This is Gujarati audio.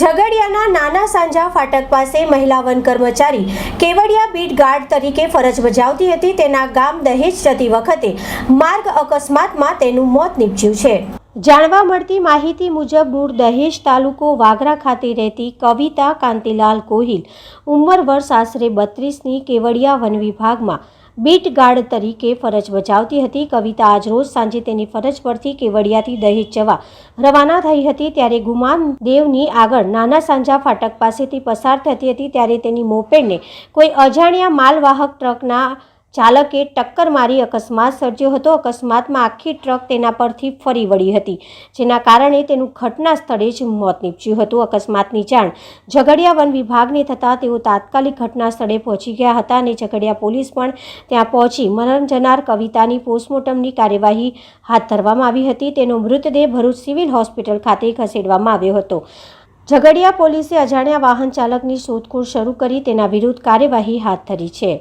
ઝઘડિયાના નાના સાંજા ફાટક પાસે મહિલા વન કર્મચારી કેવડિયા બીટ ગાર્ડ તરીકે ફરજ બજાવતી હતી. તેના ગામ દહેજ જતી વખતે માર્ગ અકસ્માતમાં તેનું મોત નીપજ્યું છે. જાણવા મળતી માહિતી મુજબ મૂળ દહેજ તાલુકો વાગરા ખાતે રહેતી કવિતા કાંતિલાલ કોહિલ ઉંમર વર્ષ આશરે બત્રીસની કેવડિયા વન વિભાગમાં બીટ ગાર્ડ તરીકે ફરજ બજાવતી હતી. કવિતા આજરોજ સાંજે તેની ફરજ પરથી કેવડિયાથી દહેજ જવા રવાના થઈ હતી. ત્યારે ગુમાન દેવની આગળ નાના સાંજા ફાટક પાસેથી પસાર થતી હતી. ત્યારે તેની મોપેડને કોઈ અજાણ્યા માલવાહક ટ્રકના ચાલકે ટક્કર મારી અકસ્માત સર્જ્યો હતો. અકસ્માતમાં આખી ટ્રક તેના પરથી ફરી વળી હતી, જેના કારણે તેનું ઘટના સ્થળે જ મોત નીપજ્યું હતું. અકસ્માતની જાણ ઝઘડિયા વન વિભાગને થતાં તેઓ તાત્કાલિક ઘટના સ્થળે પહોંચી ગયા હતા અને ઝઘડિયા પોલીસ પણ ત્યાં પહોંચી મરણ જનાર કવિતાની પોસ્ટમોર્ટમની કાર્યવાહી હાથ ધરવામાં આવી હતી. તેનો મૃતદેહ ભરૂચ સિવિલ હોસ્પિટલ ખાતે ખસેડવામાં આવ્યો હતો. ઝઘડિયા પોલીસે અજાણ્યા વાહન ચાલકની શોધખોળ શરૂ કરી તેના વિરુદ્ધ કાર્યવાહી હાથ ધરી છે.